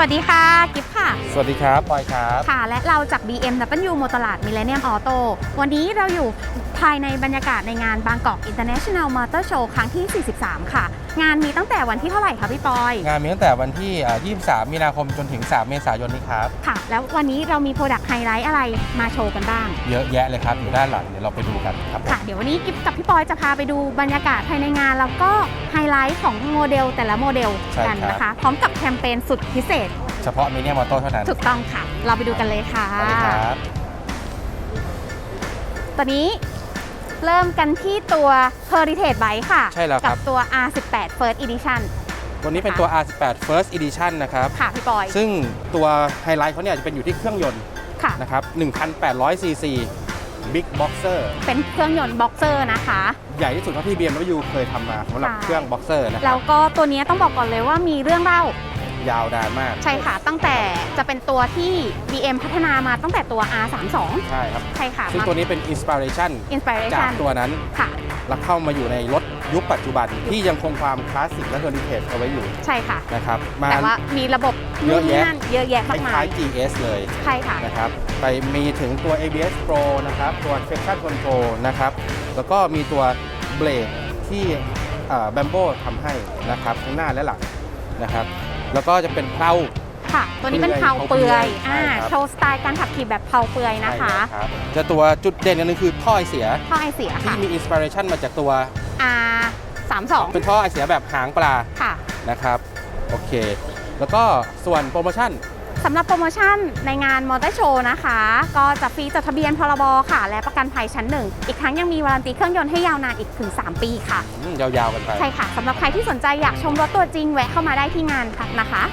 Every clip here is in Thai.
สวัสดีค่ะกิฟ วัสดีครับปอยครับ ค่ะ และเราจาก BMW โมตลาด Millennium Auto วันนี้เราอยู่ภายในบรรยากาศในงานบางกอก International Motor Show ครั้งที่ 43 ค่ะ งานมีตั้งแต่วันที่เท่าไหร่คะพี่ปอย งานมีตั้งแต่วันที่อ่า23 มีนาคมจนถึง 3 เมษายนนี้ครับ ค่ะ แล้ววันนี้เรามีโปรดักต์ไฮไลท์อะไรมาโชว์กันบ้าง เยอะแยะเลยครับ อยู่ด้านหลังเดี๋ยวเราไปดูกันครับผมค่ะ เดี๋ยววันนี้กิฟกับพี่ปอยจะพาไปดูบรรยากาศภายในงาน แล้วก็ไฮไลท์ของโมเดลแต่ละโมเดลกันนะคะ พร้อมกับแคมเปญสุดพิเศษเฉพาะมินิมอเตอร์เท่านั้นถูกต้องค่ะ เราไปดูกันเลยค่ะ สวัสดีครับตอนนี้เริ่มกันที่ตัว Heritage Bike ค่ะ ใช่แล้วครับกับ ตัว R18 First Edition ตัวนี้เป็นตัว R18 First Edition นะครับ ค่ะพี่ปอย ซึ่งตัวไฮไลท์เขาเนี่ยจะเป็นอยู่ที่เครื่องยนต์ค่ะ นะครับ1,800ซีซี Big Boxer เป็นเครื่องยนต์บ็อกเซอร์นะคะ ใหญ่ที่สุดเท่าที่ BMW เคยทำมาสำหรับใช่เครื่อง Boxer นะคแล้รัวบก็ตัวนี้ต้องบอกก่อนเลยว่ามีเรื่องเล่า ยาวนานมาก ใช่ค่ะ ตั้งแต่จะเป็นตัวที่ BM พัฒนามาตั้งแต่ตัว R32 ใช่ครับ ใช่ค่ะซึ่งตัวนี้เป็น Inspiration อินสปิเรจากชันตัวนั้นค่ะแล้วเข้ามาอยู่ในรถยุคปัจจุบันที่ยังคงความคลาสสิกและเฮอริเทจเอาไว้อยู่ ใช่ค่ะนะครับมาแต่ว่ามีระบบเยอะแยะนู่นนี่นั่นเยอะแยะคมากมาล้ายยๆ GS เลยใช่ค่ะนะครับไปมีถึงตัว ABS Pro นะครับตัว Traction Control นะครับแล้วก็มีตัวเบรกที่แบมโบทำให้นะครับทั้งหน้าและหลังนะครับ แล้วก็จะเป็นเพลา ค่ะ ตัวนี้เป็นเพลาเปลือยใช่อ่าครับ โชว์สไตล์การขับขี่แบบเพลาเปลือยนะคะใช่รับจะตัวจุดเด่นอันนึงคือท่อไอเสียท่อไอเสียที่ค่ะ มีอินสปิเรชันมาจากตัว R 32เป็นท่อไอเสียแบบหางปลาค่ะ นะครับโอเค แล้วก็ส่วนโปรโมชั่น สำหรับโปรโมชั่นในงานมอเตอร์โชว์นะคะ ก็จะฟรีจดทะเบียนพรบค่ะ และประกันภัยชั้นหนึ่งอีกทั้งยังมีวารันตีเครื่องยนต์ให้ยาวนานอีกถึง 3 ปีค่ะ อืมยาวๆกันไปใช่ค่ะสำหรับใครที่สนใจอยากชมรถตัวจริงแวะเข้ามาได้ที่งานค่ะนะคะ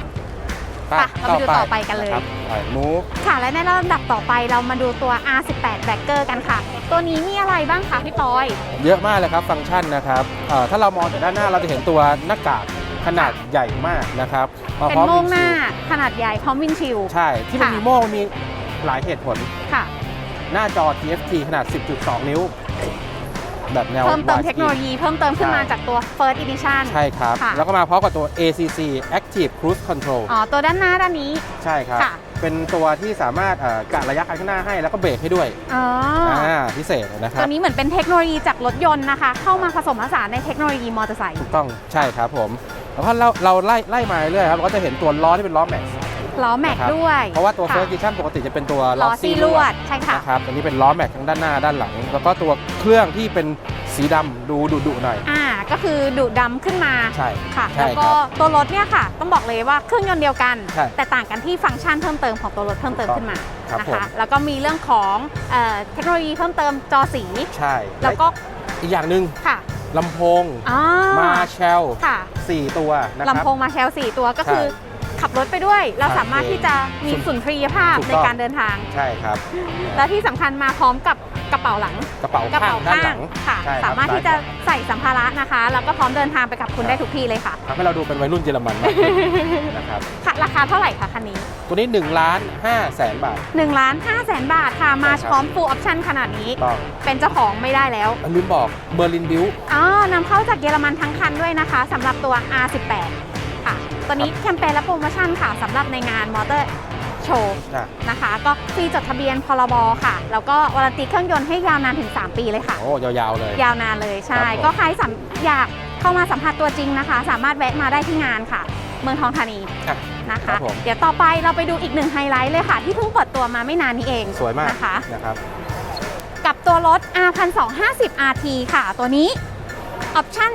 ไปเราไปดูต่อไปกันเลยะครับไปมูฟค่ะและในลำดับต่อไปเรามาดูตัว R18 b a c k e r กันค่ะ ตัวนี้มีอะไรบ้างคะพี่ปอย เยอะมากเลยครับฟังก์ชันนะครับเอ่อถ้าเรามองจากด้านหน้าเราจะเห็นตัวหน้ากาก ขนาดใหญ่มากนะครับมาเป็นพร้อโม่งหน้าวินขนาดใหญ่พร้อมวินชิลชิลใช่ ที่มันค่ะ มีโม่งมีหลายเหตุผล ค่ะ หน้าจอ TFT ขนาด 10.2 นิ้ว แบบแนว เพิ่มเติม widescreen เทคโนโลยีเพิ่มเติมขึ้นมาใช่จากตัว First Edition ใช่ครับ ค่ะ แล้วก็มาพร้อมกับตัว ACC Active Cruise Control อ๋อ ตัวด้านหน้าด้านนี้ ใช่ครับ ค่ะ เป็นตัวที่สามารถเอ่อกะระยะคันข้างหน้าให้แล้วก็เบรกให้ด้วยอ๋อออ่าพิเศษนะครับตัวนี้เหมือนเป็นเทคโนโลยีจากรถยนต์นะคะ เข้ามาผสมผสานในเทคโนโลยีมอเตอร์ไซค์ ถูกต้องใช่ครับผม แล้วก็เราเราไล่ไล่มาเรื่อยๆครับเราก็จะเห็นตัวล้อที่เป็นล้อแม็กซ์ล้อแม็กนะครับด้วย เพราะว่าตัวค่ะ First Edition ปกติจะเป็นตัวล้อซีลวดใช่ค่ะนะครับอันนี้เป็นล้อแม็กทั้งด้านหน้าด้านหลัง แล้วก็ตัวเครื่องที่เป็นสีดำดูดุๆหน่อย อ่า ก็คือดุดำขึ้นมา ใช่ค่ะใช่แล้วก็ครับตัวรถเนี่ยค่ะ ต้องบอกเลยว่าเครื่องยนต์เดียวกันใช่แต่ต่างกันที่ฟังก์ชันเพิ่มเติมของตัวรถเพิ่มเติมขึ้นมาครับนะผมคะ แล้วก็มีเรื่องของเอ่อเทคโนโลยีเพิ่มเติมจอสี ใช่ แล้วก็อีกอย่างหนึ่งค่ะ ลำโพงอ๋อมาแชลค่ะ4ตัวนะครับลำโพงมาแชลสี่ตัวก็คือ ขับรถไปด้วย เราสามารถที่จะมีสุนทรียภาพถูกในต้องการเดินทาง ใช่ครับ และที่สำคัญมาพร้อมกับก ระเป๋าหลังกระเป๋ากระข้าเป๋างด้านข้าหลังงค่ะ ใช่ครับสามารถที่จะใส่สัมภาระนะคะ แล้วก็พร้อมเดินทางไปกับคุณครับได้ทุกที่เลยค่ะทำให้เราดูเป็นวัยรุ่นเยอรมันมากขึ้นนะครับ ค่ะราคาเท่าไหร่คะคันนี้ ตัวนี้1ล้าน5แสนบาท1ล้าน5แสนบาทค่ะ มาใช่ครับพร้อม full option ขนาดนี้ ต้องเป็นเจ้าของไม่ได้แล้วลืมบอกเบอร์ลินบิวอ๋อนำเข้าจากเยอรมันทั้งคันด้วยนะคะสำหรับตัว R18 ค่ะตอนนี้แคมเปญและโปรโมชั่นค่ะสำหรับในงานมอเตอร์ โชว์นะนะคะ ก็ฟรีจดทะเบียนพรบค่ะ แล้วก็วารันตีเครื่องยนต์ให้ยาวนานถึง 3 ปีเลยค่ะ โอ้ยาวๆเลย ยาวนานเลยใช่ ครับผม ก็ใครสัมอยากเข้ามาสัมผัสตัวจริงนะคะ สามารถแวะมาได้ที่งานค่ะ เมืองทองธานีอะ นะครัคะ บผม เดี๋ยวต่อไปเราไปดูอีกหนึ่งไฮไลท์เลยค่ะ ที่เพิ่งเปิดตัวมาไม่นานนี้เองสวยมากนะคะ นะครับกับตัวรถ R1250 RT ค่ะ ตัวนี้ออปชั่น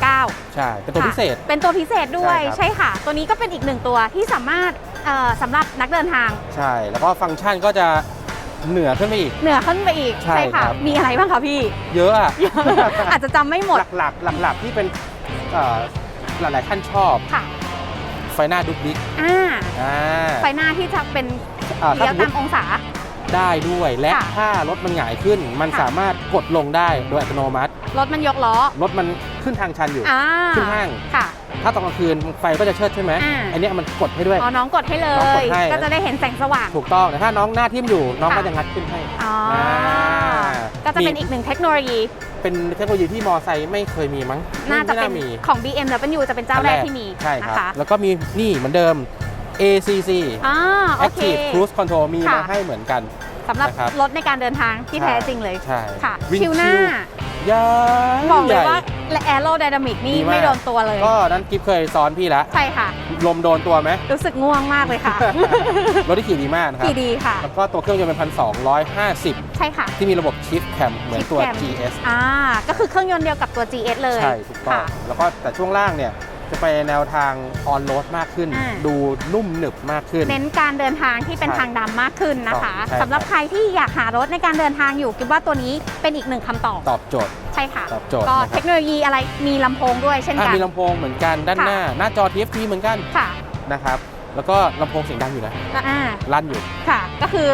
719 ใช่เป็นตัวพิเศษค่ะเป็นตัวพิเศษด้วยใช่ครับ ใช่ค่ะ ตัวนี้ก็เป็นอีกหนึ่งตัวที่สามารถ เอ่อสำหรับนักเดินทาง ใช่ แล้วก็ฟังก์ชันก็จะเหนือขึ้นไปอีก เหนือขึ้นไปอีกใช่ค่ะ ครับ มีอะไรบ้างคะพี่ เยอะอะอาจจะจำไม่หมดหลักๆหลักๆที่เป็นเอ่อหลายๆท่านชอบค่ะไฟหน้าดุกดิกอ่าอ่าไฟหน้าที่จะเป็นอ่าถ้าเลี้ยวสมมตามติองศา ได้ด้วย และค่ะ ถ้ารถมันหงายขึ้น มันค่ะสามารถกดลงได้โดยอัตโนมัติ รถมันยกล้อรถมันขึ้นทางชันอยู่ อ่าขึ้นห้าง ค่ะ ถ้าตอนกลางคืนไฟก็จะเชิดใช่ไหมอ่า อันเนี้ยมันกดให้ด้วย อ๋อน้องกดให้เลน้องกย ดให้ ก็จะได้เห็นแสงสว่าง ถูกต้องแต่ถ้าน้องหน้าทิ่มอยู่น้องค่ะก็จะงัดขึ้นให้ อ๋ออ่าก็จะเป็นมี อีกหนึ่งเทคโนโลยี เป็นเทคโนโลยีที่มอไซค์ไม่เคยมีมั้งน่าจะไม่เป็นมีของ BMW จะเป็นเจ้าแรกที่มีใช่นะครับคะ แล้วก็มีนี่เหมือนเดิม ACC อ่าโอเค Active Cruise Control มีค่ะมาให้เหมือนกัน สำหรับนะครับรถในการเดินทางที่แท้จริงเลยใช่ค่ะ วิ่งคิวหน้ายาวบอกเลยใหญ่ ว่าและแอโรไดนามิกนี่ดีมาก ไม่โดนตัวเลย ก็นั้นกิฟเคยซ้อนพี่แล้ว ใช่ค่ะ ลมโดนตัวไหม รู้สึกง่วงมากเลยค่ะ รถที่ขี่ดีมากนะครับ ขี่ดีค่ะ แล้วก็ตัวเครื่องยนต์เป็นพันสองร้อยห้าสิบใช่ค่ะ ที่มีระบบชิฟแคมเหมือนตัว Shift Cam GS อ่า ก็คือเครื่องยนต์เดียวกับตัว GS เลยใช่ถูกต้อง ค่ะ แล้วก็แต่ช่วงล่างเนี่ย จะไปแนวทางออนโรดมากขึ้น อ่า ดูนุ่มหนึบมากขึ้น เน้นการเดินทางที่เป็นใช่ทางดำมากขึ้นนะคะใช่ครับ สำหรับใครที่อยากหารถในการเดินทางอยู่คิดว่าตัวนี้เป็นอีกหนึ่งคำตอบ ตอบโจทย์ ใช่ค่ะ ตอบโจทย์ก็นะครับ เทคโนโลยีอะไรมีลำโพงด้วยเช่นอะกันมีลำโพงเหมือนกันด้านค่ะ หน้า หน้าจอ TFT เหมือนกันค่ะนะครับ แล้วก็ลำโพงเสียงดังอยู่นะอ่าลั่นอยู่ค่ะ ก็คือ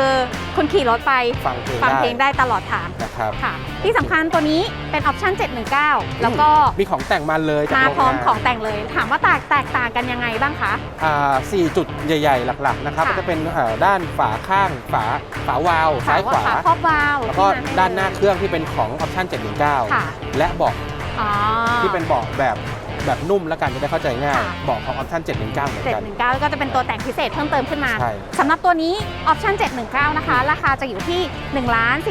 คุณขี่รถไปฟังเพลงฟังได้เพลงได้ตลอดทางนะ ครับค่ะ ที่สำคัญตัวนี้เป็นออปชั่น 719 แล้วก็มีของแต่งมาเลยจากมาโรงพร้อมงานของแต่งเลย ถามว่าแตกแตกต่างกันยังไงบ้างคะ อ่าสี่จุดใหญ่ๆ หลักๆนะครับค่ะ ก็จะเป็นเอ่อด้านฝาข้างฝาฝาวาล์วซ้ายขวาขาครอบวาล์วแล้วก็ที่มด้านหน้าให้ เครื่องที่เป็นของออปชั่น ค่ะ 719 และเบาะอ๋อที่เป็นเบาะแบบ แบบนุ่มแล้วกันจะได้เข้าใจง่ายค่ะเบาะของออปชั่น719เหมือนกัน719 ก็จะเป็นตัวแต่งพิเศษเพิ่มเติมขึ้นมาใช่สำหรับตัวนี้ออปชั่น719 นะคะ ราคาจะอยู่ที่1 4 2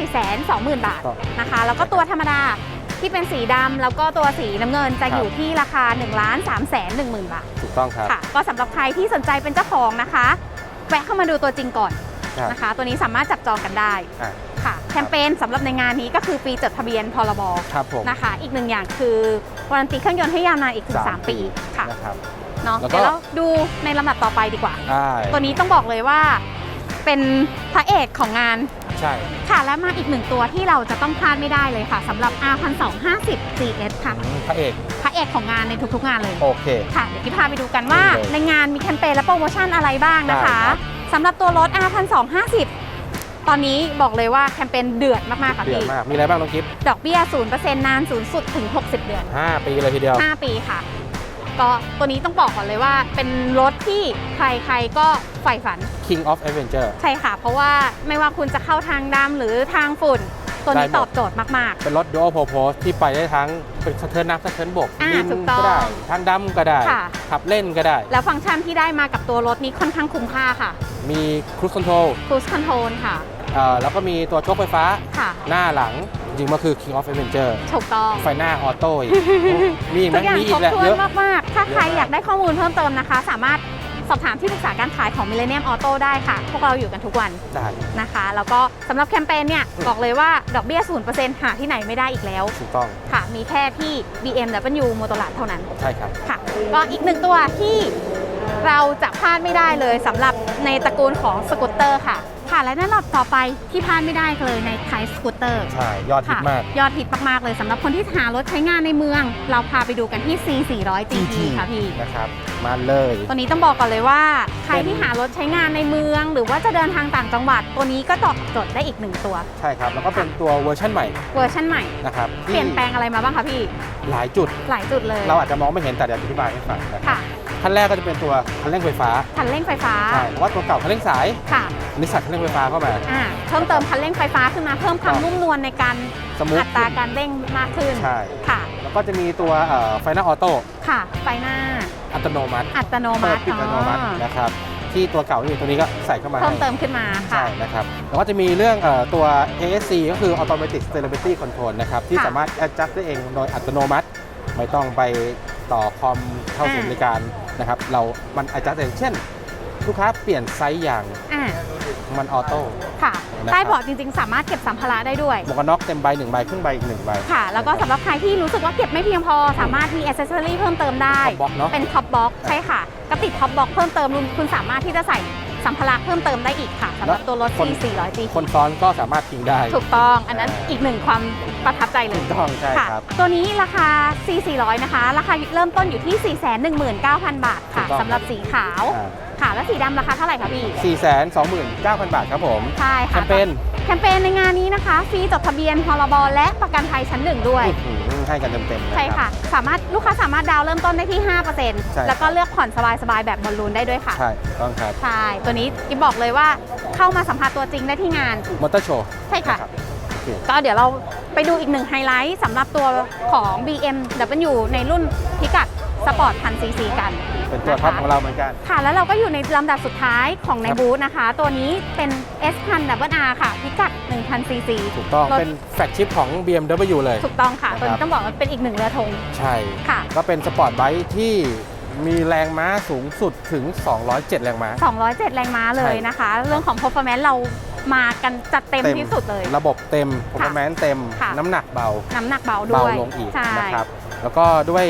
0 0 0 0 บาทครับนะคะ แล้วก็ตัวธรรมดาที่เป็นสีดำแล้วก็ตัวสีน้ำเงินจะครับอยู่ที่ราคา1 3 1 0 0 0 0บาท ถูกต้องครับ ค่ะ ก็สำหรับใครที่สนใจเป็นเจ้าของนะคะ แวะเข้ามาดูตัวจริงก่อนครับนะคะ ตัวนี้สามารถจับจองกันได้อะค่ะ แคมเปญสำหรับในงานนี้ก็คือฟรีจดทะเบียนพรบครับผมนะคะ อีกหนึ่งอย่างคือ วารันตีเครื่องยนต์ให้ยาวนานอีกถึงสาม3ปีค่ะนะครับเนาะแล้วก็ เดี๋ยวเราดูในลำดับต่อไปดีกว่า ได้ตัวนี้ต้องบอกเลยว่าเป็นพระเอกของงานใช่ค่ะ และมาอีกหนึ่งตัวที่เราจะต้องพลาดไม่ได้เลยค่ะสำหรับ R1250 GS ค่ะ อืมพระเอกพระเอกของงานในทุกๆงานเลย โอเค ค่ะ เดี๋ยวที่พาไปดูกันว่า ดีเลยในงานมีแคมเปญและโปรโมชั่นอะไรบ้างนะคะได้ครับ สำหรับตัวรถ R1250 ตอนนี้บอกเลยว่าแคมเปญเดือดมากๆค่ะเดือดพี่ มาก มีอะไรบ้างน้องกิฟต์ดอกเบี้ย 0%นานสูงสุดถึง 60 เดือน 5ปีเลยทีเดียว 5 ปีค่ะ ก็ตัวนี้ต้องบอกก่อนเลยว่า เป็นรถที่ใครๆก็ใฝ่ฝัน King of Adventure ใช่ค่ะ เพราะว่าไม่ว่าคุณจะเข้าทางดำหรือทางฝุ่น ตัวนี้ได้หมดตอบโจทย์มากเป็นรถ Dual Purpose ที่ไปได้ทั้งเป็นสะเทินน้ำสะเทินบกอ่าดิถูกต้องก็ได้ทางดำก็ได้ค่ะขับเล่นก็ได้ๆแล้วฟังก์ชันที่ได้มากับตัวรถนี้ค่อนข้างคุ้มค่าค่ะ มี Cruise Control Cruise Control ค่ะเอ่อแล้วก็มีตัวโชคไฟฟ้าค่ะหน้าหลังจริงๆมันคือ King of Adventure ถูกต้อง ไฟหน้าออโต้อีกมีอีกไหมทุกอย่างมีคอีรกบแหละถ้วเยนอะมาก ๆ ถ้าใครเยอะมากอยากได้ข้อมูลเพิ่มเติมนะคะ สามารถ สอบถามที่ปรึกษาการขายของ Millennium Auto ได้ค่ะ พวกเราอยู่กันทุกวันได้ นะคะ แล้วก็สำหรับแคมเปญเนี่ยอืมบอกเลยว่าดอกเบี้ย0%หาที่ไหนไม่ได้อีกแล้ว ถูกต้อง ค่ะ มีแค่ที่ BMW m o t o r a d เท่านั้น ใช่ครับ ค่ะ ก็อีกหนึ่งตัวที่เราจะพลาดไม่ได้เลยสำหรับในตระกูลของสกูตเตอร์ค่ะ ค่ะ และแน่นอนต่อไปที่พลาดไม่ได้เลยในไทสกูตเตอร์ใช่ยอดฮิตค่ะมาก ยอดฮิตมาก ๆ เลยสำหรับคนที่หารถใช้งานในเมือง เราพาไปดูกันที่ C 400 GT ค่ะพี่นะครับ มาเลยตัวนี้ต้องบอกก่อนเลยว่า ใครเป็นที่หารถใช้งานในเมือง หรือว่าจะเดินทางต่างจังหวัด ตัวนี้ก็ตอบโจทย์ได้อีกหนึ่งตัว ใช่ครับ แล้วก็เป็นตัวเวอร์ชันใหม่เวอร์ชันใหม่นะครับเปลี่ยนแปลงอะไรมาบ้างคะพี่หลายจุดหลายจุดเลย เราอาจจะมองไม่เห็นแต่เดี๋ยวอธิบายให้ฟังนะครับค่ะขั้นแรกก็จะเป็นตัวคันเร่งไฟฟ้าคันเร่งไฟฟ้าใช่เพราะว่าตัวเก่าคันเร่งสายค่ะ นิสสันคันเร่งไฟฟ้าเข้ามา อ่าเพิ่มเติมคันเร่งไฟฟ้าขึ้นมาเพิ่มความนุ่มนวลในการสมูทอัตราการเร่งมากขึ้นใช่ ค่ะแล้วก็จะมีตัวเอ่อไฟหน้าออโต้ค่ะ ไฟหน้าอัตโนมัติ อัตโนมัเปิดติปิดอัตโนมัติอ๋อนะครับที่ตัวเก่าที่ตัวนี้ก็ใส่เข้ามาเพิ่มให้เติมขึ้นมาใช่ค่ะนะครับแล้วก็จะมีเรื่องเอ่อตัว ASC ก็คือ Automatic Stability Control นะครับที่ค่ะสามารถ adjust ได้เองโดยอัตโนมัติ ไม่ต้องไปต่อคอมเข้าอ่าศูนย์บริการนะครับเรามัน adjust เองเช่น ลูกค้าเปลี่ยนไซส์ยางอ่า มันออโต้ ค่ะ นะครับ ใต้เบาะจริงๆ สามารถเก็บสัมภาระได้ด้วย หมวกกันน็อกเต็มใบหนึ่งใบครึ่งใบอีกหนึ่งใบ ค่ะ แล้วก็สำหรับใครที่รู้สึกว่าเก็บไม่เพียงพอ สามารถมีอ c เซสซอรี่เพิ่มเติมได้ Top box เนอะ เป็นท็อปบ็อกใช่ค่ะก็ติดท็อปบ็อกเพิ่มเติมคุณสามารถที่จะใส่สัมภาระเพิ่มเติมได้อีกค่ะสำหรับตัวรถ C 400 G คนซ้อนก็สามารถทิ้งได้ ถูกต้อง อันนั้นอีกหนึ่งความ ประทับใจเลยถูกต้องใช่ค่ะครับ ตัวนี้ราคา C 400 นะคะ ราคาเริ่มต้นอยู่ที่ 419,000 บาทค่ะถูกต้องสำหรับสีขาวอ่าค่ะแล้วสีดำราคาเท่าไหร่คะพี่ 429,000 บาทครับผม ใช่แคค่ะมเปญ แคมเปญในงานนี้นะคะ ฟรีจดทะเบียนพรบและประกันภัยชั้นหนึ่งด้วยอื้อหือให้กันเต็มๆนรับใช่ค่ะ สามารถลูกค้าสามารถดาวน์เริ่มต้นได้ที่ใช่5%แล้วก็เลือกผ่อนสบายๆ แบบบอลลูนได้ด้วยค่ะ ใช่ถูกต้องครับ ใช่ ตัวนี้กิ๊บบอกเลยว่าเข้ามาสัมผัสตัวจริงได้ที่งาน มอเตอร์โชว์ ใช่ค่ะโอเคก็เดี๋ยวเรา ไปดูอีกหนึ่งไฮไลท์สำหรับตัวของ BMW ในรุ่นพิกัดสปอร์ตพันซีซีกันเป็นตัวท็อปของเราเหมือนกัน ค่ะ แล้วเราก็อยู่ในลำดับสุดท้ายของในครับบูธนะคะ ตัวนี้เป็น S 1 0 0 Double R ค่ะ พิกัด1,000ซีซีถูกต้องรถเป็นแฟลกชิพของ BMW เลย ถูกต้องค่ะนะครับตัวนี้ต้องบอกว่าเป็นอีกหนึ่งเรือธง ใช่ค่ะ ก็เป็นสปอร์ตไบค์ที่มีแรงม้าสูงสุดถึง 207 แรงม้า 207 แรงม้าเลยนะคะ เรื่องของ performance เรา มากันจัดเต็มที่สุดเลย ระบบเต็ม performance เต็มค่ะน้ำหนักเบา น้ำหนักเบาด้เบาวยลงอีกใช่นะครับแล้วก็ด้วย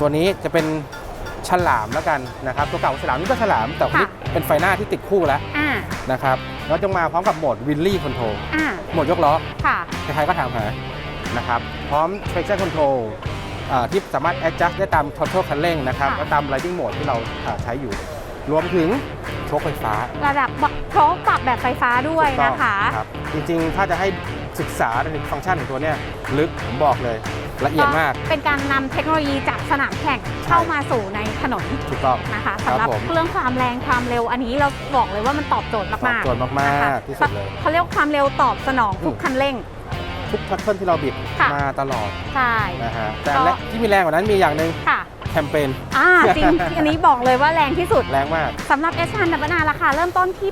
ตัวนี้จะเป็นฉลามแล้วกันนะครับ ตัวเก่าฉลามนี่ก็ฉลามแต่คนนี้เป็นไฟหน้าที่ติดคู่แล้วอ่านะครับแล้วจะมาพร้อมกับโหมดวินลี่คอนโทรลอ่าโหมดยกล้อค่ะใครๆก็ถามหานะครับพร้อม traction control อ่าที่สามารถ adjust ได้ตาม total คันเร่งนะครับค่ะและตาม riding mode ที่เราอ่าใช้อยู่ รวมถึงโชคไฟฟ้าระดับโชคปรับแบบไฟฟ้าด้วยถูกต้องนะคะรับจริงๆ ถ้าจะให้ศึกษาถึงฟังก์ชันของตัวเนี้ยลึกผมบอกเลยละเอียดมาก เป็นการนำเทคโนโลยีจากสนามแข่งเข้ามาสู่ในถนนถูกต้องนะคะครับสำหรับผมเรื่องความแรงความเร็วอันนี้เราบอกเลยว่ามันตอบโจทย์ตอบมากโจทย์ๆมานะคะกๆที่สุดเลยเขาเรียกว่าความเร็วตอบสนองทุกอืมคันเร่ง ทุกแพทเทิร์นที่เราบิดค่ะมาตลอดใช่นะฮะแต่ก็และที่มีแรงกว่านั้นมีอย่างหนึ่งค่ะ แคมเปญอ่าจริง อันนี้บอกเลยว่าแรงที่สุด แรงมากสำหรับ S 1 w ราคาเริ่มต้นที่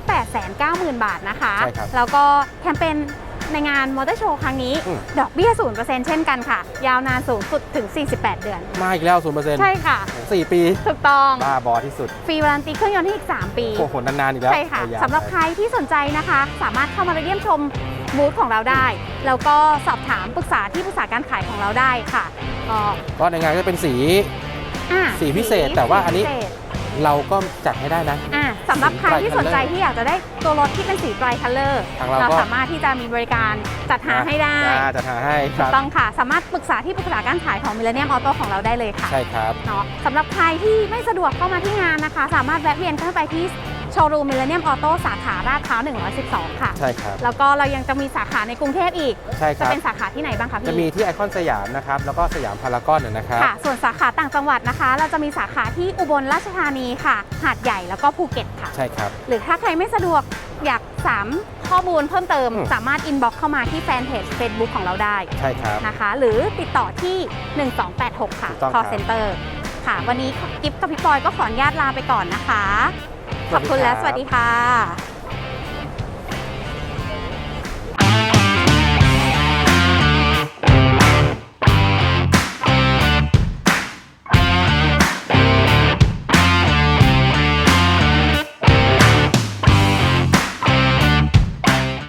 890,000 บาทนะคะ ใช่ครับแล้วก็แคมเปญในงานมอเตอร์โชว์ครั้งนี้ อืม ดอกเบี้ย 0%เช่นกันค่ะ ยาวนานสูงสุดถึง 48 เดือน มาอีกแล้ว0%ใช่ค่ะ สี่ปี ถูกต้อง บ้าบอที่สุด ฟรีวารันตีเครื่องยนต์ให้อีก 3 ปี โอ้โหนานๆอีกแล้วใช่ค่ะยาวๆสำหรับไปใครที่สนใจนะคะ สามารถเข้ามาเยี่ยมชมบูธของเราได้ แล้วก็สอบถามปรึกษาที่ปรึกษาการขายของเราได้ค่ะก็ก็ในงานก็จะเป็นสี อ่าสีพิเศษแต่ว่าอันนี้สีพิเศษเราก็จัดให้ได้นะ อ่าสำหรับใครที่สีไตรสนใจคัลเลอร์ที่อยากจะได้ตัวรถที่เป็นสีไตรคัลเลอร์ทางเราก็ สามารถที่จะมีบริการจัดหาให้ได้อ่าจัดหาให้คถูรักบ ต้องค่ะ สามารถปรึกษาที่ปรึกษาการขายของมิเลเนียมออโต้ของเราได้เลยค่ะ ใช่ครับ เนาะสำหรับใครที่ไม่สะดวกเข้ามาที่งานนะคะ สามารถแวะเวียนเข้าไปที่ โชว์รูมมิเลเนียมออโต้สาขาราดพร้าว 112 ค่ะ ใช่ครับ แล้วก็เรายังจะมีสาขาในกรุงเทพอีก ใช่คจะรับ เป็นสาขาที่ไหนบ้างคะจะมีพี่ที่ไอคอนสยามนะครับ แล้วก็สยามพารากอนนะครับ ค่ะ ส่วนสาขาต่างจังหวัดนะคะ เราจะมีสาขาที่อุบลราชธานีค่ะ หาดใหญ่แล้วก็ภูเก็ตค่ะ ใช่ครับ หรือถ้าใครไม่สะดวกอยากสามข้อมูลเพิ่มเติม อืม สามารถอินบ็อกเข้ามาที่แฟนเพจ Facebook ของเราได้ใช่ครับ นะคะ หรือติดต่อที่ 1286 ค่ะ ถูกต้อง call ครับ center ค่ะ วันนี้กิฟต์กับพี่ปอยก็ขออนุญาตลาไปก่อนนะคะ ขอบคุณและสวัสดีค่ะ